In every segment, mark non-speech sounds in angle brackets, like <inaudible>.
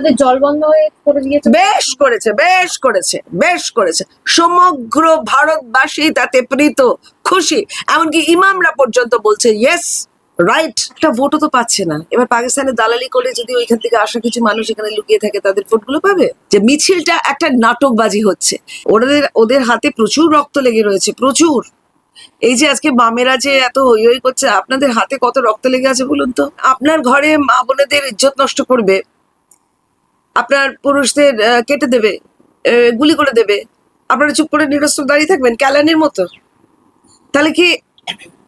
তাদের জল বন্ধ হয়ে করে দিয়েছে? বেশ করেছে বেশ করেছে বেশ করেছে। সমগ্র ভারতবাসী তাতে প্রীত, খুশি। এমনকি ইমামরা পর্যন্ত বলছে ইয়েস রাইট একটা ভোটও তো পাচ্ছে না। এবার পাকিস্তানে দালালি করে যদি ওইখান থেকে আসা কিছু মানুষ এখানে লুকিয়ে থাকে, তাদের ভোটগুলো পাবে? যে মিছিলটা একটা নাটকবাজি হচ্ছে। ওদের ওদের হাতে প্রচুর রক্ত লেগে রয়েছে, প্রচুর। এই যে আজকে বামেরা যে এত হই হই করছে, আপনাদের হাতে কত রক্ত লেগে আছে বলুন তো? আপনার ঘরে মা বোনেদের ইজ্জত নষ্ট করবে। আপনার পুরুষদের কেটে দেবে গুলি করে দেবে। আপনারা চুপ করে নিরস্ত দাঁড়িয়ে থাকবেন ক্যালানের মতো। তাহলে কি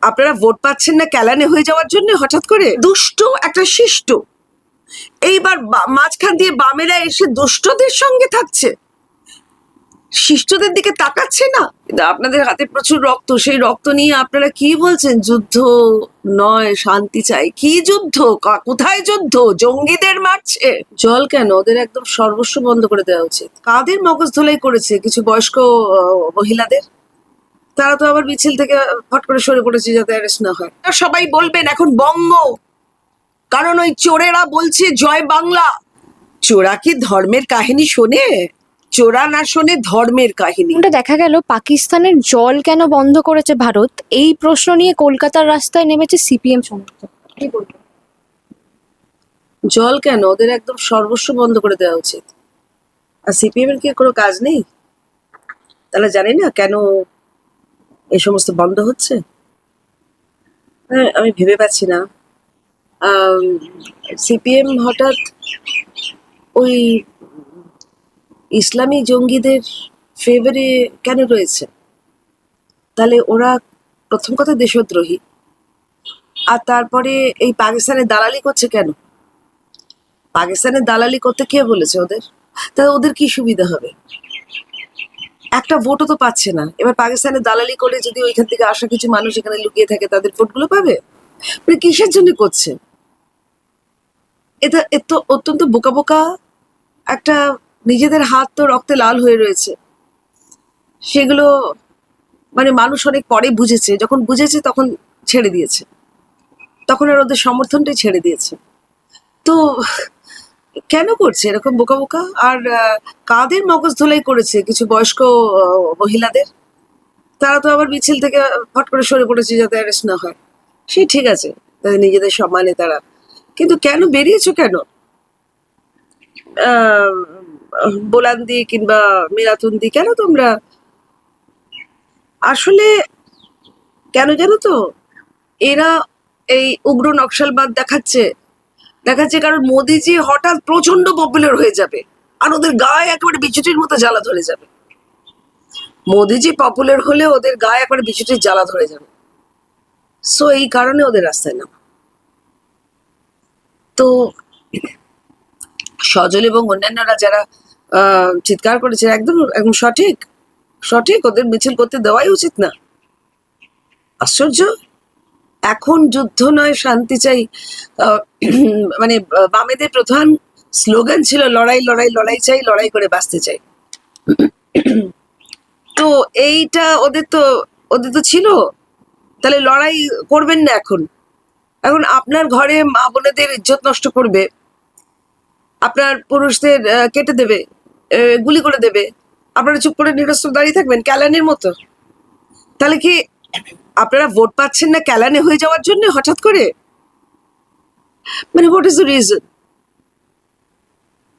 আপনারা ভোট পাচ্ছেন না ক্যালানে হয়ে যাওয়ার জন্য হঠাৎ করে? দুষ্ট একটা শিষ্ট। এইবার মাঝখান দিয়ে বামেরা এসে দুষ্টদের সঙ্গে থাকছে। শিষ্টদের দিকে তাকাচ্ছে না? কিন্তু আপনাদের হাতে প্রচুর রক্ত, সেই রক্ত নিয়ে আপনারা কি বলছেন? যুদ্ধ নয়, শান্তি চাই। কি যুদ্ধ? কোথায় যুদ্ধ? জঙ্গিদের মারছে। জল কেন? ওদের একদম সর্বস্ব বন্ধ করে দেওয়া উচিত। কাদের মগজ ধোলাই করেছে কিছু বয়স্ক মহিলাদের? তারা তো আবার মিছিল থেকে ফট করে সরে পড়েছে যাতে অ্যারেস্ট না হয়। সবাই বলবেন, এখন বঙ্গ। কারণ ওই চোরেরা বলছে, জয় বাংলা। চোরা কি ধর্মের কাহিনী শোনে? চোরা না শোনে ধর্মের কাহিনী। ওটা দেখা গেল? পাকিস্তানের জল কেন বন্ধ করেছে ভারত? এই প্রশ্ন নিয়ে কলকাতার রাস্তায় নেমেছে সিপিএম সমর্থক। কি বলব? জল কেন? ওদের একদম সর্বস্ব বন্ধ করে দেওয়া উচিত। আর সিপিএম এর কি কোনো কাজ নেই? তাহলে জানি না কেন এই সমস্ত বন্ধ হচ্ছে। হ্যাঁ আমি ভেবে পাচ্ছি না। সিপিএম হঠাৎ ওই ইসলামী জঙ্গিদের ফেভারে কেন রয়েছে? তাহলে ওরা প্রথম কথা দেশদ্রোহী। আর তারপরে এই পাকিস্তানে দালালি করছে কেন? পাকিস্তানের দালালি করতে কে বলেছে ওদের? তাহলে ওদের কি সুবিধা হবে? একটা ভোটও তো পাচ্ছে না। এবার পাকিস্তানে দালালি করে যদি ওইখান থেকে আসা কিছু মানুষ এখানে লুকিয়ে থাকে, তাদের ভোটগুলো পাবে? মানে কিসের জন্য করছে? এটা, এ তো অত্যন্ত বোকা বোকা একটা নিজেদের হাত তো রক্তে লাল হয়ে রয়েছে। সেগুলো মানে মানুষ অনেক পরে বুঝেছে, যখন বুঝেছে তখন ছেড়ে দিয়েছে। তখন আর ওদের সমর্থনটাই ছেড়ে দিয়েছে। তো কেন করছে এরকম বোকা বোকা? আর কাদের মগজ ধোলাই করেছে কিছু বয়স্ক মহিলাদের? তারা তো আবার মিছিল থেকে ফট করে সরে পড়েছে যাতে অ্যারেস্ট না হয়। সে ঠিক আছে, তাদের নিজেদের সম্মানে তারা। কিন্তু কেন বেরিয়েছো কেন? বোলান্দি কিংবা মিরাতুন্দি, কেন তোমরা? আসলে কেন জানো তো? এরা এই উগ্র নকশালবাদ দেখাচ্ছে। দেখাচ্ছে কারণ মোদিজি হঠাৎ প্রচণ্ড পপুলার হয়ে যাবে আর ওদের গায়ে একেবারে বিচুটির মতো জ্বালা ধরে যাবে। মোদিজি পপুলার হলে ওদের গায়ে একেবারে বিচুটির জ্বালা ধরে যাবে। সো এই কারণে ওদের রাস্তায় নামা। তো সজল এবং অন্যান্যরা যারা চিৎকার করেছে, একদম একদম সঠিক সঠিক, ওদের মিছিল করতে দেওয়াই উচিত না। আশ্চর্য? এখন যুদ্ধ নয়, শান্তি চাই। <clears throat> মানে বামেদের প্রধান স্লোগান ছিল, লড়াই লড়াই লড়াই চাই, লড়াই করে বাঁচতে চাই। <clears throat> তো এইটা ওদের তো ওদের তো ছিল। তাহলে লড়াই করবেন না এখন। এখন আপনার ঘরে মা বোনেদের ইজ্জত নষ্ট করবে। আপনার পুরুষদের কেটে দেবে। গুলি করে দেবে। আপনারা চুপ করে নিরস্ত্র দাঁড়িয়ে থাকবেন ক্যালানের মতো। তাহলে কি আপনারা ভোট পাচ্ছেন না ক্যালানে হয়ে যাওয়ার জন্য হঠাৎ করে? মানে হোয়াট ইজ দ্য রিজন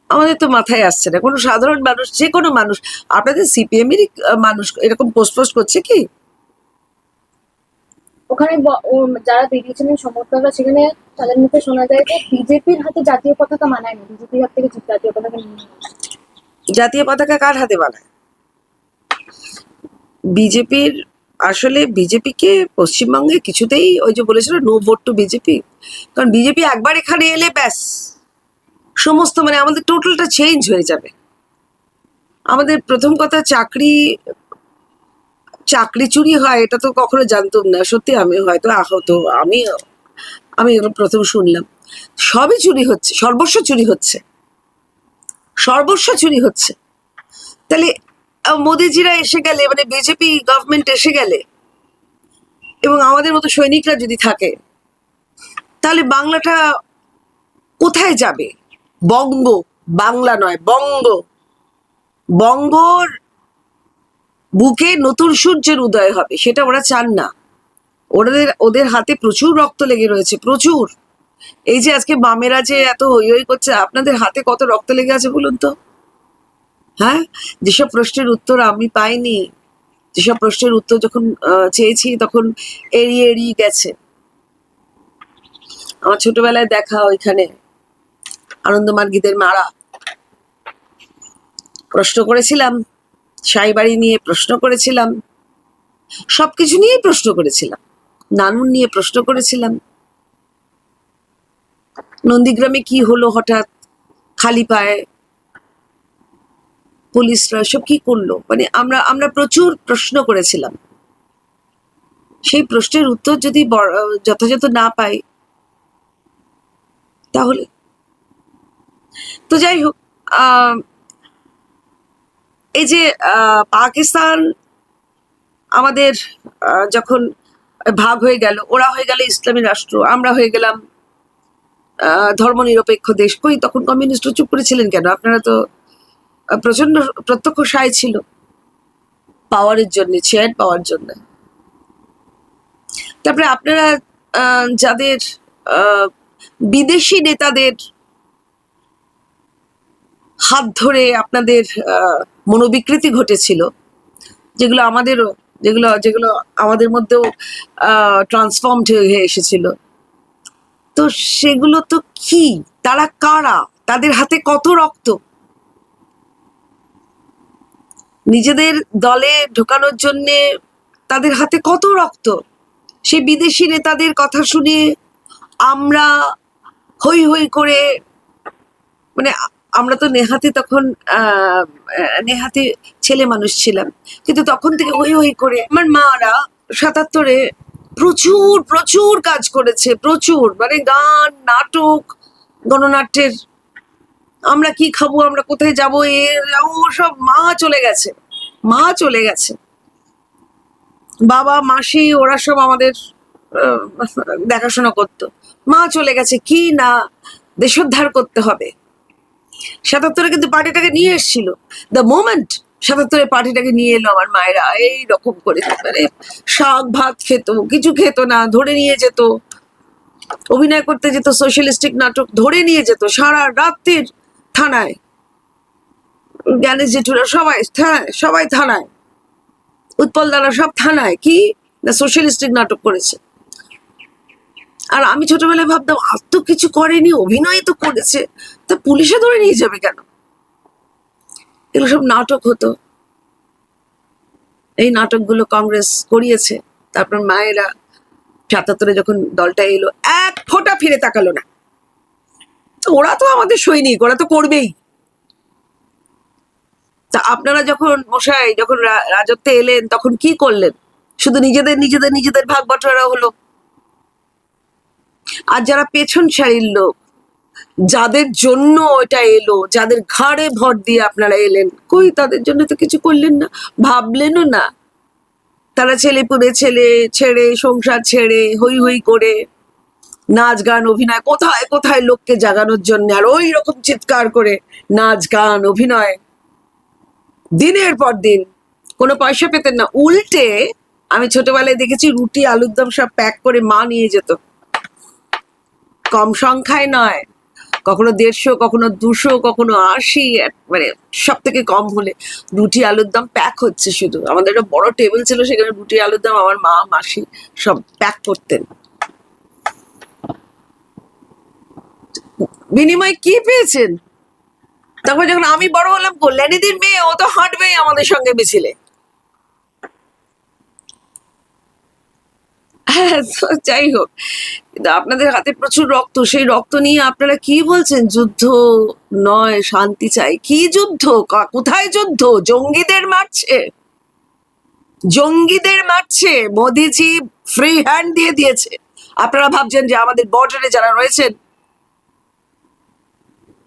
আমাদের তো মাথায় আসছে না। কোনো সাধারণ মানুষ যে কোনো মানুষ আপনাদের সিপিএম আহ, মানুষ এরকম পোস্ট পোস্ট করছে কি? ওখানে যারা বেরিয়েছিলেন সমর্থকরা সেখানে তাদের মুখে শোনা যায় যে বিজেপির হাতে জাতীয় পতাকা মানায় না বিজেপির হাত থেকে জাতীয় পতাকা নিয়ে। জাতীয় পতাকা কার হাতে বানায়? বিজেপির, আসলে বিজেপিকে পশ্চিমবঙ্গে কিছুতেই ওই যে বলেছিল নো ভোট টু বিজেপি কারণ বিজেপি একবার এখানে এলে ব্যাস। সমস্ত মানে আমাদের টোটালটা চেঞ্জ হয়ে যাবে। আমাদের প্রথম কথা চাকরি চাকরি চুরি হয়, এটা তো কখনো জানতাম না। সত্যি আমি হয়তো আহত আমি আমি প্রথম শুনলাম। সবই চুরি হচ্ছে, সর্বস্ব চুরি হচ্ছে। সর্বস্ব চুরি হচ্ছে। তাহলে মোদিজিরা এসে গেলে মানে বিজেপি গভর্নমেন্ট এসে গেলে, এবং আমাদের মতো সৈনিকরা যদি থাকে, তাহলে বাংলাটা কোথায় যাবে? বঙ্গ, বাংলা নয়, বঙ্গ। বঙ্গর বুকে নতুন সূর্যের উদয় হবে, সেটা ওরা চান না। ওদের ওদের হাতে প্রচুর রক্ত লেগে রয়েছে, প্রচুর। এই যে আজকে বামেরা যে এত হই হই করছে, আপনাদের হাতে কত রক্ত লেগে আছে বলুন তো? হ্যাঁ? যেসব প্রশ্নের উত্তর আমি পাইনি, যেসব প্রশ্নের উত্তর যখন চেয়েছি তখন এড়িয়ে এড়িয়ে গেছে। আমার ছোটবেলায় দেখা ওইখানে আনন্দমার্গীদের মারা প্রশ্ন করেছিলাম, সাইবাড়ি নিয়ে প্রশ্ন করেছিলাম, সবকিছু নিয়েই প্রশ্ন করেছিলাম। নানুন নিয়ে প্রশ্ন করেছিলাম। নন্দীগ্রামে কি হলো হঠাৎ? খালি পায়ে? পুলিশরা সব কি করল? মানে আমরা আমরা প্রচুর প্রশ্ন করেছিলাম। সেই প্রশ্নের উত্তর যদি যথাযথ না পাই, তাহলে? তো যাই হোক এই যে পাকিস্তান আমাদের যখন ভাগ হয়ে গেল, ওরা হয়ে গেল ইসলামী রাষ্ট্র, আমরা হয়ে গেলাম ধর্ম নিরপেক্ষ দেশ কই? তখন কমিউনিস্ট চুপ করেছিলেন কেন? আপনারা তো প্রচণ্ড প্রত্যক্ষ সায় ছিল। পাওয়ারের জন্য চেয়ার পাওয়ার জন্য। তারপরে আপনারা যাদের বিদেশি নেতাদের হাত ধরে আপনাদের মনোবিকৃতি ঘটেছিল, যেগুলো আমাদেরও, যেগুলো যেগুলো আমাদের মধ্যেও ট্রান্সফর্মড হয়ে এসেছিল। তো সেগুলো তো কি? তারা কারা? তাদের হাতে কত রক্ত? নিজেদের দলে ঢোকানোর জন্যে তাদের হাতে কত রক্ত? সেই বিদেশি নেতাদের কথা শুনে আমরা হই হই করে মানে আমরা তো নেহাতে তখন আহ, ছেলে মানুষ ছিলাম। কিন্তু তখন থেকে হই হই করে আমার মারা সাতাত্তরে প্রচুর প্রচুর কাজ করেছে, প্রচুর। মানে গান, নাটক, গণনাট্যের, আমরা কি খাব, আমরা কোথায় যাব এর ও সব মা চলে গেছে। মা চলে গেছে। বাবা, মাসি, ওরা সব আমাদের দেখাশোনা করতো। মা চলে গেছে, কি না দেশোদ্ধার করতে হবে? সাতাত্তরে কিন্তু পার্টিটাকে নিয়ে এসেছিল। দ্য মোমেন্ট সাতাত্তরে পার্টিটাকে নিয়ে এলো আমার মায়েরা, এই রকম করে। মানে শাক, ভাত খেত, কিছু খেত না, ধরে নিয়ে যেত। অভিনয় করতে যেত সোশ্যালিস্টিক নাটক ধরে নিয়ে যেত সারা রাত্রির থানায়। জ্ঞানেশ জেঠুরা সবাই থানায় সবাই থানায়। উৎপল দ্বারা সব থানায়, কি? না সোশ্যালিস্টিক নাটক করেছে। আর আমি ছোটবেলায় ভাবতাম, আর তো কিছু করেনি, অভিনয় তো করেছে। তা পুলিশে ধরে নিয়ে যাবে কেন? এগুলো সব নাটক হতো। এই নাটকগুলো কংগ্রেস করিয়েছে, তারপর মায়েরা সাতাত্তরে যখন দলটা এলো, এক ফোঁটা ফিরে তাকালো না। ওরা তো আমাদের সৈনিক, ওরা তো করবেই। তা আপনারা যখন মশাই, যখন রাজত্বে এলেন, তখন কি করলেন? শুধু নিজেদের নিজেদের নিজেদের ভাগ বটোয়ারা হলো। আর যারা পেছন সারির লোক যাদের জন্য ওটা এলো, যাদের ঘাড়ে ভর দিয়ে আপনারা এলেন, কই তাদের জন্য তো কিছু করলেন না, ভাবলেনও না। তারা ছেলে পুলে ছেলে ছেড়ে, সংসার ছেড়ে হই হই করে, নাচ গান, অভিনয়, কোথায় কোথায় লোককে জাগানোর জন্য, আর ওই রকম চিৎকার করে নাচ গান, অভিনয়। দিনের পর দিন, কোনো পয়সা পেতেন না। উল্টে আমি ছোটবেলায় দেখেছি রুটি, আলুর দম সব প্যাক করে মা নিয়ে যেত। কম সংখ্যায় নয়। কখনো দেড়শো, কখনো দুশো, কখনো আশি মানে সব থেকে কম হলে রুটি, আলুর দম প্যাক হচ্ছে শুধু। আমাদের একটা বড় টেবিল ছিল, সেখানে রুটি, আলুর দাম আমার মা, মাসি সব প্যাক করতেন। বিনিময় কি পেয়েছেন? তারপর যখন আমি বড় হলাম, কল্যাণীদির মেয়ে, ও তো হাঁটবেই আমাদের সঙ্গে মিছিলে। হ্যাঁ যাই হোক। কিন্তু আপনাদের হাতে প্রচুর রক্ত, সেই রক্ত নিয়ে আপনারা কি বলছেন? যুদ্ধ নয়, শান্তি চাই। কি যুদ্ধ? কোথায় যুদ্ধ? জঙ্গিদের মারছে। জঙ্গিদের মারছে। মোদিজি ফ্রি হ্যান্ড দিয়ে দিয়েছে। আপনারা ভাবছেন যে আমাদের বর্ডারে যারা রয়েছেন,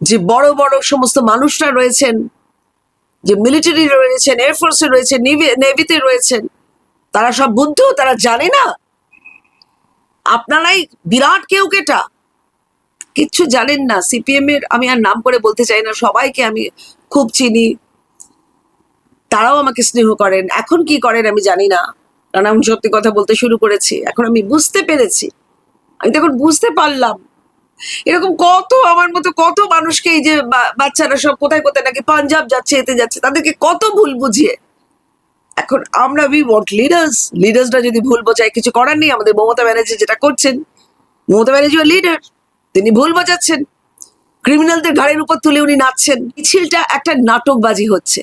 যে বড় বড় সমস্ত মানুষরা রয়েছেন, যে মিলিটারি রয়েছেন এয়ারফোর্সে রয়েছেন নেভিতে রয়েছেন, তারা সব বুদ্ধ, তারা জানে না আপনারাই বিরাট কেউ কেটা। কিচ্ছু জানেন না। সিপিএম এর আমি আর নাম করে বলতে চাই না। সবাইকে আমি খুব চিনি। তারাও আমাকে স্নেহ করেন। এখন কি করেন আমি জানি না। কারণ আমি সত্যি কথা বলতে শুরু করেছি। এখন আমি বুঝতে পেরেছি। আমি তখন বুঝতে পারলাম। এরকম কত আমার মতো, কত মানুষকে এই যে বাচ্চারা সব কোথায় কোথায় নাকি পাঞ্জাব যাচ্ছে, এতে যাচ্ছে, তাদেরকে কত ভুল বুঝিয়ে এখন আমরা উই ওয়ান্ট লিডার্স লিডার্সরা যদি ভুল বোঝায়, কিছু করার নেই, আমাদের মমতা ব্যানার্জি যেটা করছেন, মমতা ব্যানার্জি লিডার তিনি ভুল বোঝাচ্ছেন। ক্রিমিনালদের ঘাড়ের উপর তুলে উনি নাচছেন। মিছিলটা একটা নাটকবাজি হচ্ছে।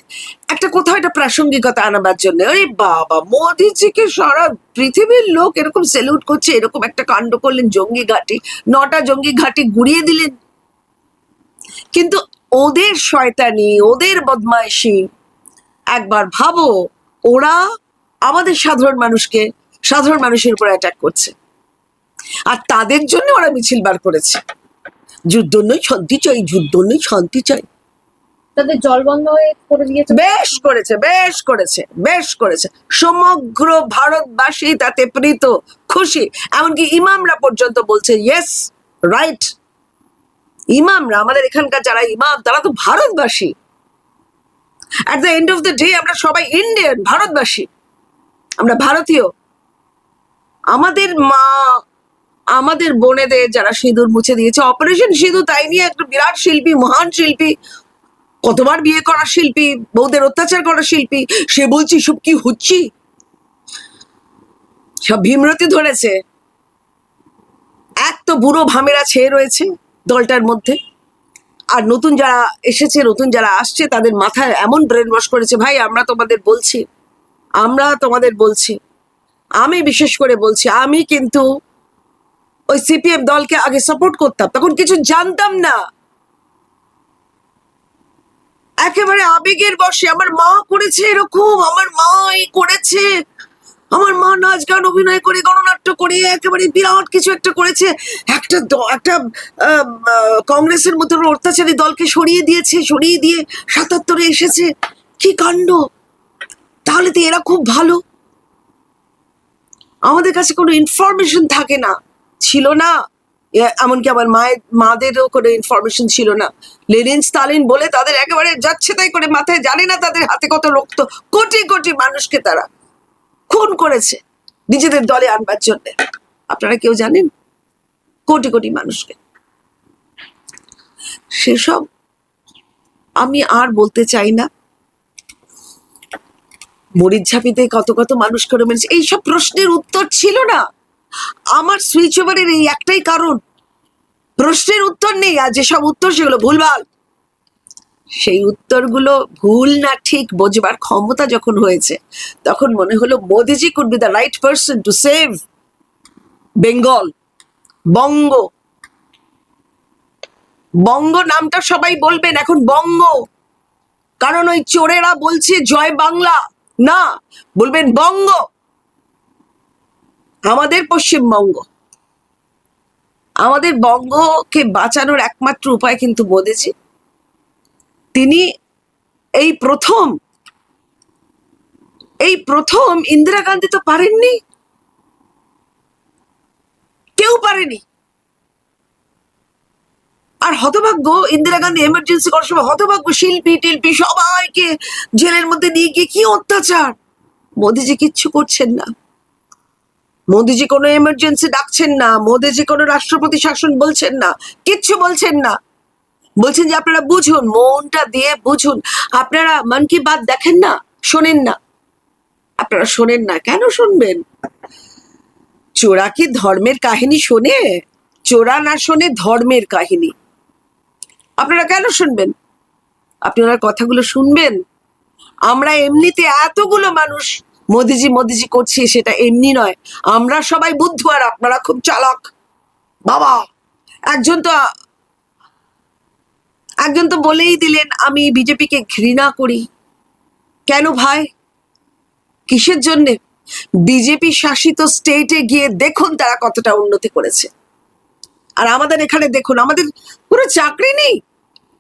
একটা কোথাও একটা প্রাসঙ্গিকতা আনাবার জন্য। আরে বাবা, মোদিজিকে সারা পৃথিবীর লোক এরকম সেলুট করছে, এরকম একটা কাণ্ড করলেন জঙ্গি ঘাটি, নটা জঙ্গি ঘাটি গুড়িয়ে দিলেন। কিন্তু ওদের শয়তানি, ওদের বদমাইশি, একবার ভাবো ওরা আমাদের সাধারণ মানুষকে সাধারণ মানুষের উপর অ্যাটাক করছে। আর তাদের জন্য ওরা মিছিল বার করেছে। যুদ্ধ নয় শান্তি চাই যুদ্ধ নয় শান্তি চাই। তাদের জল বন্ধ হয়ে করে দিয়েছে। বেশ করেছে বেশ করেছে বেশ করেছে। সমগ্র ভারতবাসী তাতে প্রীত খুশি। এমনকি ইমামরা পর্যন্ত বলছে ইয়েস রাইট ইমামরা আমাদের এখানকার যারা ইমাম তারা তো ভারতবাসী। At the end of the day আমরা সবাই ইন্ডিয়ান ভারতবাসী। আমরা ভারতীয়। আমাদের মা, আমাদের বোনেদের যারা সিঁদুর মুছে দিয়েছে অপারেশন সিঁদুর তাই নিয়ে একটা বিরাট শিল্পী, মহান শিল্পী, কতবার বিয়ে করা শিল্পী, বউদের অত্যাচার করা শিল্পী, সে বলছি সব কি হচ্ছি? সব ভীমরতি ধরেছে। এক তো বুড়ো ভামেরা ছেয়ে রয়েছে দলটার মধ্যে। আর নতুন যারা এসেছে, নতুন যারা আসছে, তাদের মাথায় এমন ব্রেন ওয়াশ করেছে, ভাই, আমরা তোমাদের বলছি, আমরা তোমাদের বলছি, আমি বিশেষ করে বলছি, আমি কিন্তু ওই সিপিএম দলকে আগে সাপোর্ট করতাম, তখন কিছু জানতাম না। একেবারে আবেগের বসে আমার মা করেছে এরকম, আমার মা এই করেছে। আমার মা নাচ গান, অভিনয় করে, গণনাট্য করে, একেবারে বিরাট কিছু একটা করেছে। একটা একটা কংগ্রেসের মতো অত্যাচারী দলকে সরিয়ে দিয়েছে, সরিয়ে দিয়ে সাতাত্তরে এসেছে। কি কাণ্ড? তাহলে তো এরা খুব ভালো। আমাদের কাছে কোনো ইনফরমেশন থাকে না। ছিল না। এমনকি আমার মায়ের, মাদেরও কোনো ইনফরমেশন ছিল না। লেনিন স্টালিন বলে তাদের একেবারে যাচ্ছে তাই করে মাথায় জানে না তাদের হাতে কত রক্ত। কোটি কোটি মানুষকে তারা খুন করেছে নিজেদের দলে আনবার জন্য। আপনারা কেউ জানেন? কোটি কোটি মানুষকে। সেসব আমি আর বলতে চাই না। মরিচ ঝাঁপিতে কত কত মানুষ করে মেরেছে। এইসব প্রশ্নের উত্তর ছিল না। আমার সুইচ ওভারের এই একটাই কারণ। প্রশ্নের উত্তর নেই আর যেসব উত্তর সেগুলো ভুলভাল। সেই উত্তরগুলো ভুল না ঠিক বোঝবার ক্ষমতা যখন হয়েছে, তখন মনে হলো Modiji could be the right person to save Bengal Banga. Banga নামটা সবাই বলবেন, এখন বঙ্গ। কারণ ওই চোরেরা বলছে জয় বাংলা। না, বলবেন বঙ্গ। আমাদের পশ্চিমবঙ্গ। আমাদের বঙ্গকে বাঁচানোর একমাত্র উপায় কিন্তু মোদিজি। তিনি এই প্রথম এই প্রথম ইন্দিরা গান্ধী তো পারেননি। কেউ পারেনি। আর হতভাগ্য, ইন্দিরা গান্ধী এমার্জেন্সি করার সময় হতভাগ্য শিল্পী, টিল্পী সবাইকে জেলের মধ্যে নিয়ে গিয়ে কি অত্যাচার? মোদিজি কিচ্ছু করছেন না। মোদিজি কোনো এমার্জেন্সি ডাকছেন না। মোদিজি কোনো রাষ্ট্রপতি শাসন বলছেন না। কিচ্ছু বলছেন না। বলছেন যে আপনারা বুঝুন, মনটা দিয়ে বুঝুন। আপনারা মন কি বাত দেখেন না, শোনেন না। আপনারা শোনেন না, কেন শুনবেন? চোরা কি ধর্মের কাহিনী শোনে? চোরা না শোনে ধর্মের কাহিনী। আপনারা কেন শুনবেন? আপনারা কথাগুলো শুনবেন? আমরা এমনিতে এতগুলো মানুষ, মোদিজি মোদিজি করছি, সেটা এমনি নয়। আমরা সবাই বুদ্ধ আর আপনারা খুব চালাক। বাবা, একজন তো একজন তো বলেই দিলেন, আমি বিজেপিকে ঘৃণা করি। কেন ভাই? কিসের জন্যে? বিজেপি শাসিত স্টেটে গিয়ে দেখুন তারা কতটা উন্নতি করেছে। আর আমাদের এখানে দেখুন, আমাদের কোনো চাকরি নেই,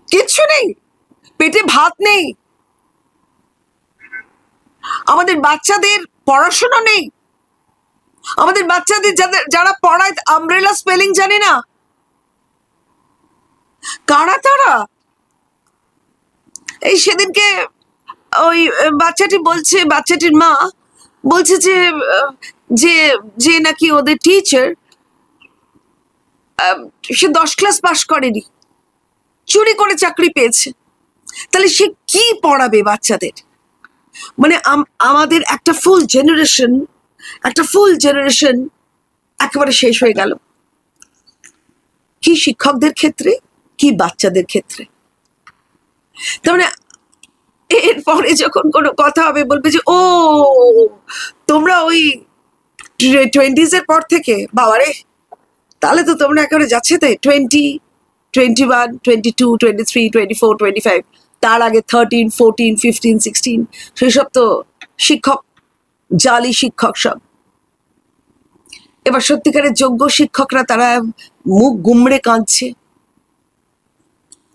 কিচ্ছু নেই, পেটে ভাত নেই। আমাদের বাচ্চাদের পড়াশোনা নেই। আমাদের বাচ্চাদের যাদের, যারা পড়ায় আমব্রেলা স্পেলিং জানে না কারা তারা? এই সেদিনকে ওই বাচ্চাটি বলছে, বাচ্চাটির মা বলছে যে যে যে নাকি ওদের টিচার সে দশ ক্লাস পাশ করেনি, চুরি করে চাকরি পেয়েছে। তাহলে সে কি পড়াবে বাচ্চাদের? মানে আমাদের একটা ফুল জেনারেশন একটা ফুল জেনারেশন একেবারে শেষ হয়ে গেল। কি শিক্ষকদের ক্ষেত্রে? কি বাচ্চাদের ক্ষেত্রে? তার মানে এরপরে যখন কোনো কথা হবে, বলবে যে, ও, তোমরা ওই টোয়েন্টিজ এর পর থেকে, বাবারে, তাহলে তো তোমরা একেবারে যাচ্ছে তাই twenty twenty one twenty two twenty three twenty four twenty five তার আগে থার্টিন ফোরটিন ফিফটিন সিক্সটিন সেসব তো শিক্ষক, জালি শিক্ষক সব। এবার সত্যিকারের যোগ্য শিক্ষকরা তারা মুখ গুমড়ে কাঁদছে।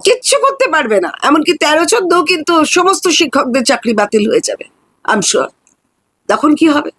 কিচ্ছু করতে পারবে না। এমনকি তেরো চোদ্দ কিন্তু সমস্ত শিক্ষকদের চাকরি বাতিল হয়ে যাবে আমশোর তখন কি হবে?